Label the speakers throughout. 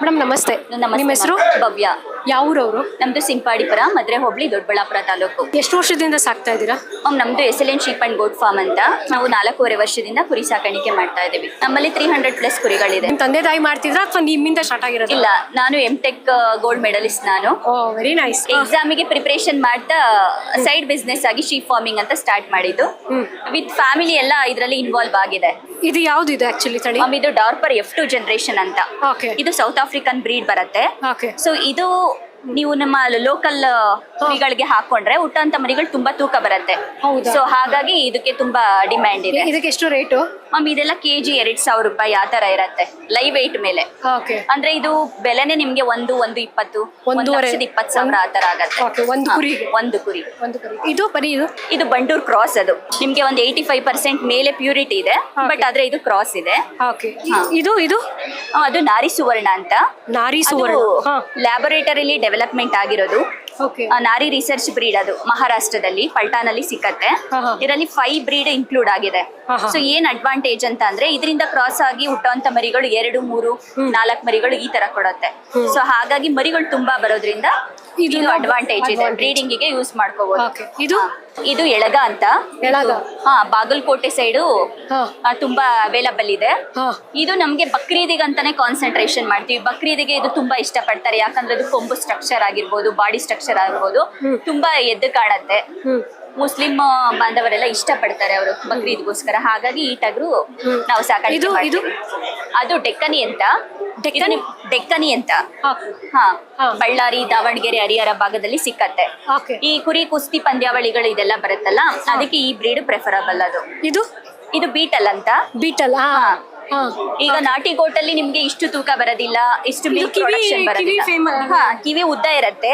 Speaker 1: Madam ನಮಸ್ತೆ. ನಿಮ್ಮ ಹೆಸರು?
Speaker 2: ಭವ್ಯ.
Speaker 1: ಯಾವ ಊರವರು
Speaker 2: ನಮ್ದು ಸಿಂಪಾಡಿಪುರ ಮದ್ರೆ ಹೋಬಳಿ ದೊಡ್ಡಬಳ್ಳಾಪುರ ತಾಲೂಕು.
Speaker 1: ಎಷ್ಟು ವರ್ಷದಿಂದ ಸಾಕ್ತಾ ಇದ್ದೀರಾ?
Speaker 2: ಮ್ಯಾಮ್ ನಮ್ದು S L N sheep and goat farm ಅಂತ ನಾವು ನಾಲ್ಕೂವರೆ ವರ್ಷದಿಂದ ಕುರಿ ಸಾಕಾಣಿಕೆ ಮಾಡ್ತಾ ಇದ್ದೀವಿ. ನಮ್ಮಲ್ಲಿ ತ್ರೀ ಹಂಡ್ರೆಡ್ ಪ್ಲಸ್ ಕುರಿಗಳಿದೆ.
Speaker 1: ತಂದೆ ತಾಯಿ ಮಾಡ್ತಿದ್ರಾ ಅಥವಾ ನಿಮ್ಮಿಂದ ಸ್ಟಾರ್ಟ್ ಆಗಿರೋದು?
Speaker 2: ಇಲ್ಲ ನಾನು ಎಂ ಟೆಕ್ ಗೋಲ್ಡ್ ಮೆಡಲಿಸ್ಟ್ ನಾನು.
Speaker 1: ಓ ವೆರಿ ನೈಸ್
Speaker 2: ಎಕ್ಸಾಮಿಗೆ ಪ್ರಿಪರೇಷನ್ ಮಾಡ್ತಾ ಸೈಡ್ ಬಿಸ್ನೆಸ್ ಆಗಿ ಶೀಪ್ ಫಾರ್ಮಿಂಗ್ ಅಂತ ಸ್ಟಾರ್ಟ್ ಮಾಡಿದ್ದು. ವಿತ್ ಫ್ಯಾಮಿಲಿ ಎಲ್ಲ ಇದರಲ್ಲಿ ಇನ್ವಾಲ್ವ್ ಆಗಿದೆ.
Speaker 1: ಇದು ಯಾವ್ದು ಇದು ಆಕ್ಚುಲಿ ತಳಿ
Speaker 2: ಮ್ಯಾಮ್ ಇದು ಡಾರ್ಪರ್ ಎಫ್ ಟು ಜನರೇಷನ್ ಅಂತ.
Speaker 1: ಓಕೆ
Speaker 2: ಇದು ಸೌತ್ ಆಫ್ರಿಕನ್ ಬ್ರೀಡ್ ಬರುತ್ತೆ.
Speaker 1: ಓಕೆ
Speaker 2: ಸೊ ಇದು ನೀವು ನಮ್ಮ ಲೋಕಲ್ ಕುರಿಗಳಿಗೆ ಹಾಕೊಂಡ್ರೆ ಹುಟ್ಟಂತ ಮರಿಗಳು ತುಂಬಾ ತೂಕ ಬರುತ್ತೆ.
Speaker 1: ಹೌದಾ?
Speaker 2: ಸೊ ಹಾಗಾಗಿ ಇದಕ್ಕೆ ತುಂಬಾ ಡಿಮ್ಯಾಂಡ್ ಇದೆ.
Speaker 1: ಇದಕ್ಕೆ ಎಷ್ಟು ರೇಟು
Speaker 2: ಮ್ಯಾಮ್ ಇದೆಲ್ಲ ಕೆಜಿ ಎರಡ್ ಸಾವಿರ ರೂಪಾಯಿ ಆ ತರ ಇರತ್ತೆ ಲೈವ್ ವೆಯ್ಟ್ ಮೇಲೆ.
Speaker 1: ಓಕೆ
Speaker 2: ಅಂದ್ರೆ ಇದು ಬೆಲೆನೆ ನಿಮ್ಗೆ ಒಂದು ಒಂದು ಇಪ್ಪತ್ತು ಒಂದು
Speaker 1: ವರ್ಷದ
Speaker 2: ಲಕ್ಷದ ಇಪ್ಪತ್ತು ಸಾವಿರ ಆ ತರ ಆಗತ್ತೆ.
Speaker 1: ಒಂದು
Speaker 2: ಕುರಿ
Speaker 1: ಕುರಿಗೆ?
Speaker 2: ಒಂದು ಕುರಿ.
Speaker 1: ಒಂದು ಕರಿ. ಇದು ಬರೀ ಇದು?
Speaker 2: ಇದು ಬಂಡೂರ್ ಕ್ರಾಸ್ ಅದು. ನಿಮ್ಗೆ ಒಂದು ಏಯ್ಟಿ ಫೈವ್ ಪರ್ಸೆಂಟ್ ಮೇಲೆ ಪ್ಯೂರಿಟಿ ಇದೆ
Speaker 1: Okay.
Speaker 2: ಬಟ್ ಆದ್ರೆ ಇದು ಕ್ರಾಸ್ ಇದೆ.
Speaker 1: ಓಕೆ ಇದು ಇದು?
Speaker 2: ಆ, ಅದು ನಾರಿ ಸುವರ್ಣ ಅಂತ.
Speaker 1: ನಾರಿ ಸುವರ್ಣ. ಹಾ.
Speaker 2: ಲ್ಯಾಬೊರೇಟರಿಲಿ ಡೆವಲಪ್ಮೆಂಟ್ ಆಗಿರೋದು. ನಾರಿ ರಿಸರ್ಚ್ ಬ್ರೀಡ್ ಅದು ಮಹಾರಾಷ್ಟ್ರದಲ್ಲಿ ಪಲ್ಟಾನಲ್ಲಿ ಸಿಕ್ಕತ್ತೆ. ಇದರಲ್ಲಿ ಫೈವ್ ಬ್ರೀಡ್ ಇನ್ಕ್ಲೂಡ್ ಆಗಿದೆ. ಸೊ ಏನ್ ಅಡ್ವಾಂಟೇಜ್ ಅಂತ ಅಂದ್ರೆ ಇದರಿಂದ ಕ್ರಾಸ್ ಆಗಿ ಹುಟ್ಟುವಂತ ಮರಿಗಳು ಎರಡು ಮೂರು ನಾಲ್ಕು ಮರಿಗಳು ಈ ತರ ಕೊಡುತ್ತೆ. ಸೊ ಹಾಗಾಗಿ ಮರಿಗಳು ತುಂಬಾ ಬರೋದ್ರಿಂದ
Speaker 1: ಇದು
Speaker 2: ಅಡ್ವಾಂಟೇಜ್ ಇದೆ. ಬ್ರೀಡಿಂಗ್ಗೆ ಯೂಸ್ ಮಾಡ್ಕೋಬಹುದು
Speaker 1: Okay. ಇದು?
Speaker 2: ಇದು ಎಳಗ ಅಂತ.
Speaker 1: ಎಳಗ?
Speaker 2: ಹಾ ಬಾಗಲಕೋಟೆ ಸೈಡು
Speaker 1: ಹಾ.
Speaker 2: ತುಂಬಾ ಅವೈಲಬಲ್ ಇದೆ.
Speaker 1: ಹಾ.
Speaker 2: ಇದು ನಮ್ಗೆ ಬಕ್ರೀದಿಗೆ ಅಂತಾನೆ ಕಾನ್ಸಂಟ್ರೇಷನ್ ಮಾಡ್ತೀವಿ. ಬಕ್ರೀದಿಗೆ ಇದು ತುಂಬಾ ಇಷ್ಟ ಪಡ್ತಾರೆ ಯಾಕಂದ್ರೆ ಅದು ಕೊಂಬು ಸ್ಟ್ರಕ್ಚರ್ ಆಗಿರ್ಬೋದು ಬಾಡಿ ಸ್ಟ್ರಕ್ಚರ್ ಆಗಿರ್ಬೋದು.
Speaker 1: ಹ್ಮ್.
Speaker 2: ತುಂಬಾ ಎದ್ದು ಕಾಣತ್ತೆ.
Speaker 1: ಹ್ಮ್.
Speaker 2: ಮುಸ್ಲಿಂ ಬಾಂಧವರೆಲ್ಲ ಇಷ್ಟಪಡ್ತಾರೆ ಅವರು ಬಕ್ರೀದ್ಗೋಸ್ಕರ. ಹಾಗಾಗಿ ಈ ಟಗರು ನಾವು ಸಾಕಾಣಿಕೆ
Speaker 1: ಇದು- ಇದು?
Speaker 2: ಮಾಡ್ತೀವಿ. ಅದು ಡೆಕ್ಕನಿ ಅಂತ.
Speaker 1: ಡೆಕ್ಕನಿ?
Speaker 2: ಡೆಕ್ಕನಿ ಅಂತ. ಹಾ. ಬಳ್ಳಾರಿ ದಾವಣಗೆರೆ ಹರಿಹರ ಭಾಗದಲ್ಲಿ ಸಿಕ್ಕತ್ತೆ. ಈ ಕುರಿ ಕುಸ್ತಿ ಪಂದ್ಯಾವಳಿಗಳು ಇದೆಲ್ಲ ಬರುತ್ತಲ್ಲ ಅದಕ್ಕೆ ಈ ಬ್ರೀಡ್ ಪ್ರೆಫರಬಲ್ ಅದು.
Speaker 1: ಇದು?
Speaker 2: ಇದು ಬೀಟಲ್ ಅಂತ.
Speaker 1: ಬೀಟಲ್. ಹಾ.
Speaker 2: ಈಗ ನಾಟಿ ಗೋಟಲ್ಲಿ ನಿಮ್ಗೆ ಇಷ್ಟು ತೂಕ ಬರೋದಿಲ್ಲ ಇಷ್ಟು ಮಿಲ್ಕ್
Speaker 1: ಕಿವಿ-
Speaker 2: ಪ್ರೊಡಕ್ಷನ್
Speaker 1: ಕಿವಿ
Speaker 2: ಬರೋದಿಲ್ಲ.
Speaker 1: famous.
Speaker 2: ಹಾ ಕಿವಿ ಉದ್ದ ಇರತ್ತೆ.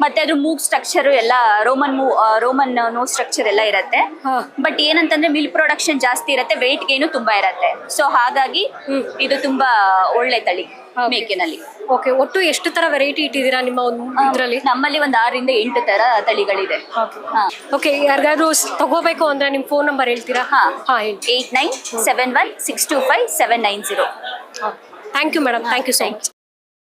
Speaker 2: ಮತ್ತೆ ಅದ್ರ ಮೂಗ್ ಸ್ಟ್ರಕ್ಚರ್ ಎಲ್ಲ ರೋಮನ್ ಮೂ ರೋಮನ್ ನೋ ಸ್ಟ್ರಕ್ಚರ್ ಎಲ್ಲ ಇರತ್ತೆ.
Speaker 1: ಹಾ.
Speaker 2: ಬಟ್ ಏನಂತಂದ್ರೆ ಮಿಲ್ಕ್ ಪ್ರೊಡಕ್ಷನ್ ಜಾಸ್ತಿ ಇರತ್ತೆ ವೆಯ್ಟ್ ಗೇನು ತುಂಬಾ ಇರತ್ತೆ. ಸೊ ಹಾಗಾಗಿ ಇದು ತುಂಬಾ ಒಳ್ಳೆ ತಳಿ. ಮೇಕೆನಲ್ಲಿ.
Speaker 1: ಓಕೆ ಒಟ್ಟು ಎಷ್ಟು ತರ ವೆರೈಟಿ ಇಟ್ಟಿದ್ದೀರಾ ನಿಮ್ಮ ಒಂದು ಇದರಲ್ಲಿ?
Speaker 2: ನಮ್ಮಲ್ಲಿ ಒಂದು ಆರಿಂದ ಎಂಟು ತರ ತಳಿಗಳಿದೆ.
Speaker 1: ಓಕೆ ಯಾರಿಗಾದ್ರೂ ತಗೋಬೇಕು ಅಂದ್ರೆ ನಿಮ್ಮ ಫೋನ್ ನಂಬರ್ ಹೇಳ್ತೀರಾ?
Speaker 2: ಹಾ.
Speaker 1: ಹಾ ಹೇಳಿ.
Speaker 2: Eight nine seven one six two five seven nine zero
Speaker 1: thank you madam thank you so much